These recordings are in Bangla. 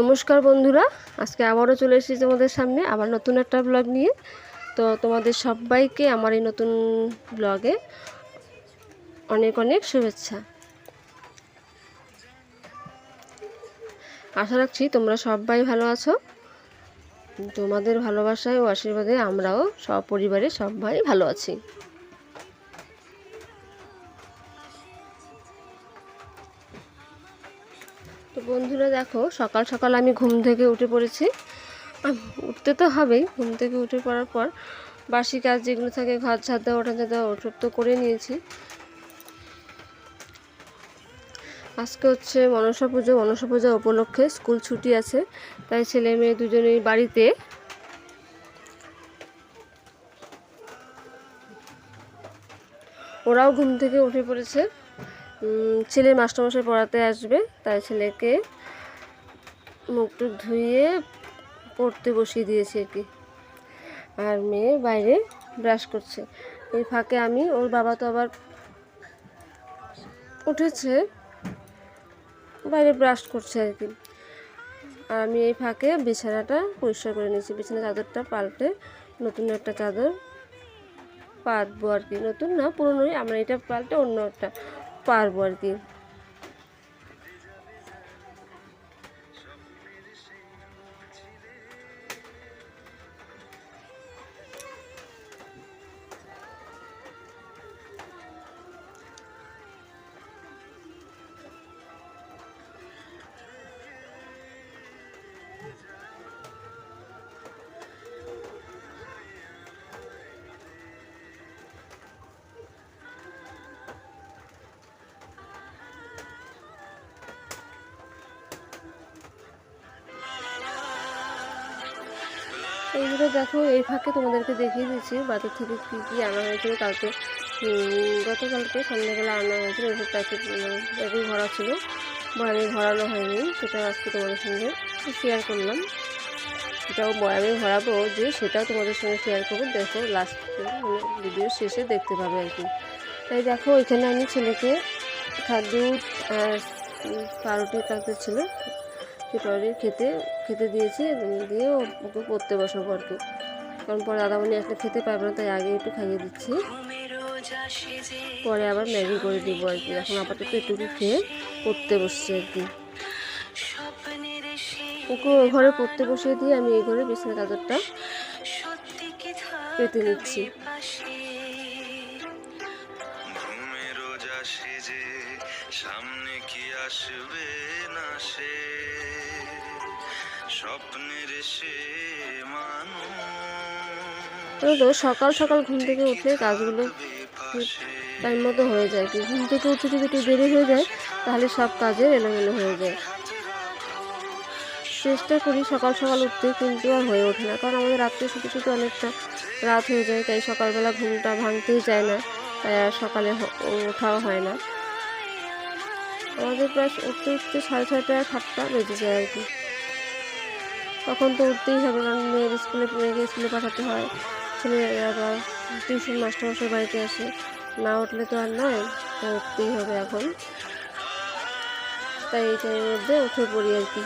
নমস্কার বন্ধুরা, আজকে আবারও চলে এসেছি তোমাদের সামনে আবার নতুন একটা ব্লগ নিয়ে। তো তোমাদের সবাইকে আমার এই নতুন ব্লগে অনেক অনেক শুভেচ্ছা। আশা রাখছি তোমরা সবাই ভালো আছো। তোমাদের ভালোবাসায় ও আশীর্বাদে আমরাও সব পরিবারে সবাই ভালো আছি। বন্ধুরা দেখো, সকাল সকাল আমি ঘুম থেকে উঠে পড়েছি। উঠতে তো হবেই, ঘুম থেকে উঠে পড়ার পর বাসি কাজ যেগুলো থাকে ঘর ছাদ দেওয়া, ওঠা ছাদ দেওয়া, ওসব তো করে নিয়েছি। আজকে হচ্ছে মনসা পুজো, মনসা পূজা উপলক্ষে স্কুল ছুটি আছে, তাই ছেলে মেয়ে দুজনেই বাড়িতে। ওরাও ঘুম থেকে উঠে পড়েছে। ছেলে মাস্টারমশাই পড়াতে আসবে তাই ছেলেকে মুখ টুক ধুয়ে পড়তে বসিয়ে দিয়েছি আর কি। আর মেয়ে বাইরে ব্রাশ করছে। এই ফাঁকে আমি, ওর বাবা তো আবার উঠেছে, বাইরে ব্রাশ করছে আর কি। আর আমি এই ফাঁকে বিছানাটা পরিষ্কার করে নিয়েছি। বিছানা চাদরটা পাল্টে নতুন একটা চাদর পাতবো আর কি। নতুন না, পুরোনোই, আমরা এটা পাল্টে অন্য একটা পারব আর দেখো, এই ফাঁকে তোমাদেরকে দেখিয়ে দিচ্ছি বাজার থেকে কী কী আনা হয়েছিল। কালকে গতকালকে সন্ধ্যাবেলা আনা হয়েছিল। ওইসব প্যাকেট ব্যাগে ভরা ছিল। বয়ামে ভরানো হয়নি, সেটা আজকে তোমাদের সঙ্গে শেয়ার করলাম। সেটাও বয়ামে ভরাবো যে সেটাও তোমাদের সঙ্গে শেয়ার করব। দেখো লাস্ট ভিডিও শেষে দেখতে পাবে আর কি। তাই দেখো এখানে আমি ছেলেকে খাদ্য আর পাউরুটি কালকে ছিল সেটারে খেতে খেতে দিয়েছি দিয়ে ও- ওকে পড়তে বসাবো আর কি। কারণ পরে দাদামণি আসলে খেতে পারবে না তাই আগে একটু খাইয়ে দিচ্ছি। পরে আবার ম্যাগি করে দিব আর কি। এখন আপাতত একটু খেয়ে পড়তে বসছে আর কি। ওকে ওই ঘরে পড়তে বসিয়ে দিয়ে আমি এই ঘরে বিছানা চাদরটা পেতে নিচ্ছি তো সকাল সকাল ঘুম থেকে উঠলে কাজগুলো টাইম মতো হয়ে যায় কি? ঘুম থেকে উঠতে যদি একটু দেরি হয়ে যায়, তাহলে সব কাজের এলোমেলো হয়ে যায়। চেষ্টা করি সকাল সকাল উঠতে, কিন্তু আর হয়ে ওঠে না। কারণ আমাদের রাত্রে শুতে শুতে অনেকটা রাত হয়ে যায়, তাই সকালবেলা ঘুমটা ভাঙতেই চায় না। তাই আর সকালে ওঠাও হয় না। আমাদের প্রায় উঠতে উঠতে সাড়ে ছয়টা, সাতটা বেজে যায় আর কি। তখন তো উঠতেই হবে, কারণ মেয়ের স্কুলে, মেয়েকে স্কুলে পাঠাতে হয়। ছেলে আবার টিউশন মাস্টারমশাই বাড়িতে আসে। না উঠলে তো আর নয় তো উঠতেই হবে এখন। তাই এই টাইমের মধ্যে উঠে পড়ি আর কি।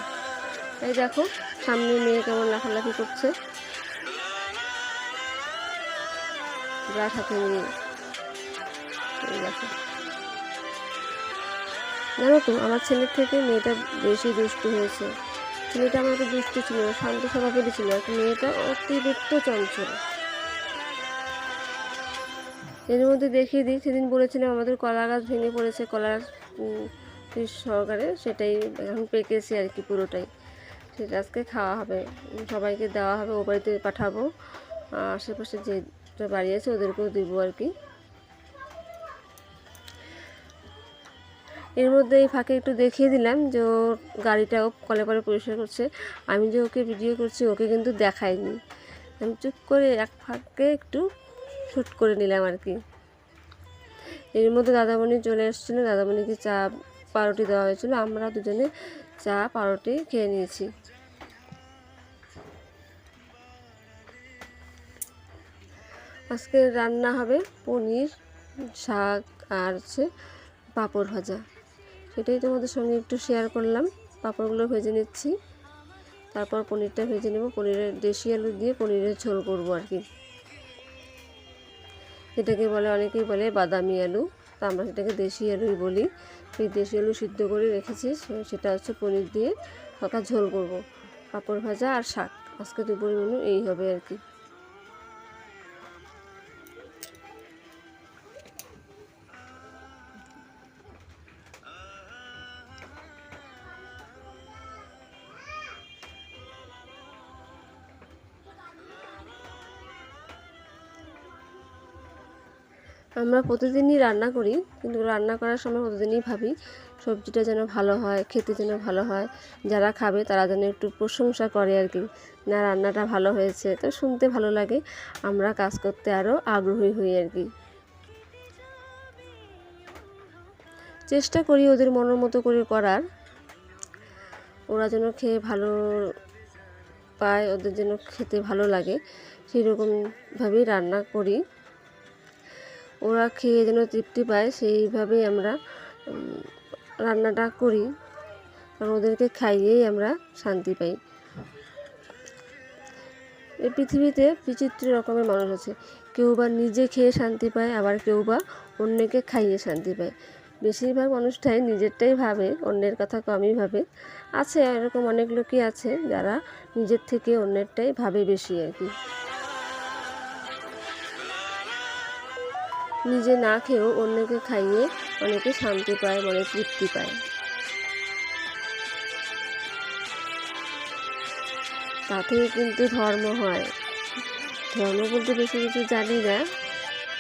তাই দেখো, সামনে মেয়ে কেমন লাফালাফি করছে। ব্রাশ হাতে নিয়ে দেখো। জানো তো, আমার ছেলের থেকে মেয়েটা বেশি দুষ্টু হয়েছে। ছেলেটা আমার একটু দুষ্টু ছিল, শান্ত স্বভাবেরই ছিল। মেয়েটা অতিরিক্ত চঞ্চল। এর মধ্যে দেখিয়ে দিই। সেদিন বলেছিলাম, আমাদের কলা গাছ ভেঙে পড়েছে, কলা গাছ সহকারে সেটাই এখন পেকেছে আর কি পুরোটাই। সেটা আজকে খাওয়া হবে। সবাইকে দেওয়া হবে, ও বাড়িতে পাঠাবো। আশেপাশে যে যে বাড়ি আছে ওদেরকেও দিব আর কি। এর মধ্যে এই ফাঁকে একটু দেখিয়ে দিলাম যে ওর গাড়িটাও কলে পরে পরিষ্কার করছে। আমি যে ওকে ভিডিও করছি, ওকে কিন্তু দেখাইনি। আমি চুপ করে এক ফাঁকে একটু শ্যুট করে নিলাম আর কি। এর মধ্যে দাদামণি চলে এসেছিল, দাদামণিকে চা পাউরুটি দেওয়া হয়েছিল, আমরা দুজনে চা পাউরুটি খেয়ে নিয়েছি। আজকে রান্না হবে পনির, শাক আর হচ্ছে পাঁপড় ভাজা। সেটাই তোমাদের সঙ্গে একটু শেয়ার করলাম। পাঁপড়গুলো ভেজে নিচ্ছি। তারপর পনিরটা ভেজে নেব। পনিরের দেশি আলু দিয়ে পনিরের ঝোল করব আর কি। এটাকে বলে, অনেকেই বলে বাদামি আলু। তা আমরা সেটাকে দেশি আলুই বলি। সেই দেশি আলু সিদ্ধ করে রেখেছি সেটা হচ্ছে পনির দিয়ে হালকা ঝোল করব। পাঁপড় ভাজা আর শাক। আজকে দুপুরের মেনু এই হবে আর কি। আমরা প্রতিদিনই রান্না করি, কিন্তু রান্না করার সময় প্রতিদিনই ভাবি সবজিটা যেন ভালো হয়, খেতে যেন ভালো হয়। যারা খাবে তারা যেন একটু প্রশংসা করে আর কি, না, রান্নাটা ভালো হয়েছে। তো শুনতে ভালো লাগে, আমরা কাজ করতে আরও আগ্রহী হই আর কি। চেষ্টা করি ওদের মনের মতো করে করার। ওরা যেন খেয়ে ভালো পায়, ওদের যেন খেতে ভালো লাগে সেই রকমভাবেই রান্না করি। ওরা খেয়ে যেন তৃপ্তি পায়, সেইভাবেই আমরা রান্নাটা করি। কারণ ওদেরকে খাইয়েই আমরা শান্তি পাই। এই পৃথিবীতে বিচিত্র রকমের মানুষ আছে। কেউ বা নিজে খেয়ে শান্তি পায়, আবার কেউ বা অন্যকে খাইয়ে শান্তি পায়। বেশিরভাগ মানুষটাই নিজেরটাই ভাবে, অন্যের কথা কমই ভাবে। আছে এরকম অনেক লোকই আছে যারা নিজের থেকে অন্যেরটাই ভাবে বেশি আর কি। নিজে না খেয়েও অন্যকে খাইয়ে অনেকে শান্তি পায়, মনে তৃপ্তি পায়। তাতেই কিন্তু ধর্ম হয়। ধর্ম বলতে বেশি কিছু জানি না,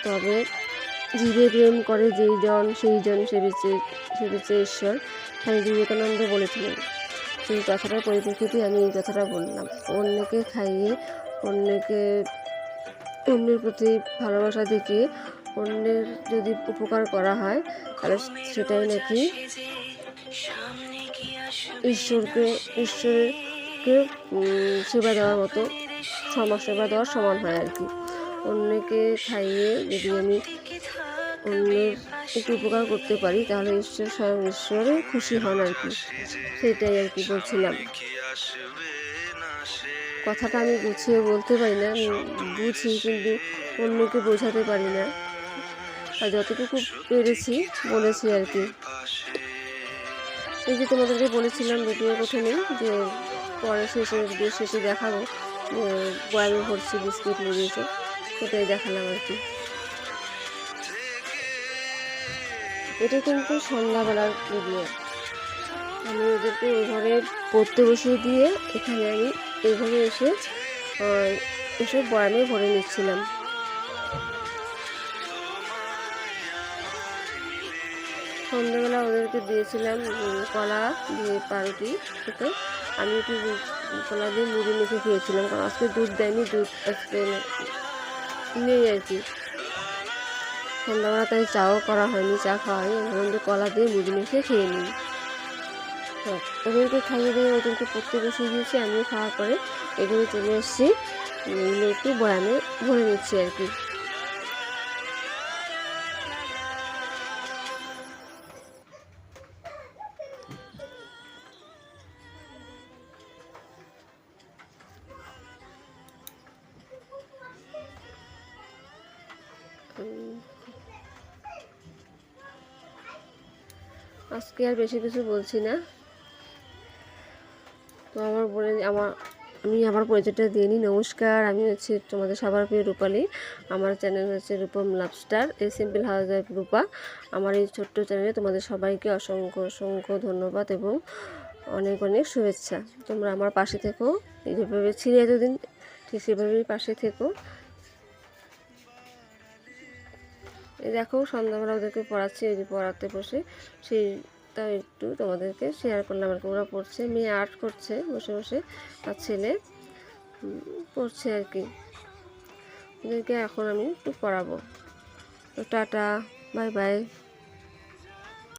তবে জীবে প্রেম করে যেই জন, সেই জন সেবিছে সেবিছে ঈশ্বর। স্বামী বিবেকানন্দ বলেছিলেন সেই কথাটার পরিপ্রেক্ষিতে আমি এই কথাটা বললাম। অন্যকে খাইয়ে অন্যকে, অন্যের প্রতি ভালোবাসা দেখিয়ে অন্যের যদি উপকার করা হয়, তাহলে সেটাই নাকি ঈশ্বরকে ঈশ্বরকে সেবা দেওয়ার মতো, সমাজ সেবা দেওয়ার সমান হয় আর কি। অন্যকে খাইয়ে যদি আমি অন্যের একটু উপকার করতে পারি, তাহলে ঈশ্বর স্বয়ং ঈশ্বরে খুশি হন আর কি। সেটাই আর কি বলছিলাম। কথাটা আমি গুছিয়ে বলতে পারি না বুঝি, কিন্তু অন্যকে বোঝাতে পারি না। যতটুকু পেরেছি, বলেছি আর কি। এই যে তোমাদেরকে বলেছিলাম ভিডিও প্রথমে যে পরে শেষে ভিডিও শেষে দেখাবো বয়ামে ভরছি বিস্কিট মুড়িয়েছে, সেটাই দেখালাম আর কি। এটা কিন্তু সন্ধ্যাবেলার ভিডিও আমি ওদেরকে ঘরে পড়তে বসিয়ে দিয়ে এখানে আমি এই ঘরে এসে এসব বয়ামে ভরে নিচ্ছিলাম। সন্ধ্যাবেলা ওদেরকে দিয়েছিলাম কলা দিয়ে পাউরুটি খেতে। আমি একটু কলা দিয়ে মুড়ি মেখে খেয়েছিলাম, কারণ আজকে দুধ দেয়নি, দুধ আজকে নেই আর কি। সন্ধ্যাবেলা তাই চাও করা হয়নি, চা খাওয়া হয়নি আমি কলা দিয়ে মুড়ি মেখে খেয়ে নিই। হ্যাঁ ওদেরকে খাইয়ে দিয়ে ওদেরকে পড়তে বসিয়ে দিয়েছি, আমিও খাওয়ার পরে এগুলো চলে এসেছি একটু বয়ামে ভরে নিচ্ছি আর কি। আজকে আর বেশি কিছু বলছি না। তো আমার বলে আমার, আমি আমার পরিচয়টা দিয়ে নিই। নমস্কার, আমি হচ্ছে তোমাদের সবার প্রিয় রূপালী। আমার চ্যানেল হচ্ছে রূপম লাভস্টার এই সিম্পল হাউস ওয়াইফ রূপা। আমার এই ছোট্ট চ্যানেলে তোমাদের সবাইকে অসংখ্য অসংখ্য ধন্যবাদ এবং অনেক অনেক শুভেচ্ছা। তোমরা আমার পাশে থেকো। যেভাবে ছিলে এতদিন, ঠিক সেভাবেই পাশে থেকো। এই দেখো, সন্ধ্যাবেলা ওদেরকে পড়াচ্ছি ওই যে পড়াতে বসে। সেইটা একটু তোমাদেরকে শেয়ার করলাম আর কি ওরা পড়ছে। মেয়ে আর্ট করছে, বসে বসে। আর ছেলে পড়ছে আর কি। ওদেরকে এখন আমি একটু পড়াবো। তো টাটা বাই বাই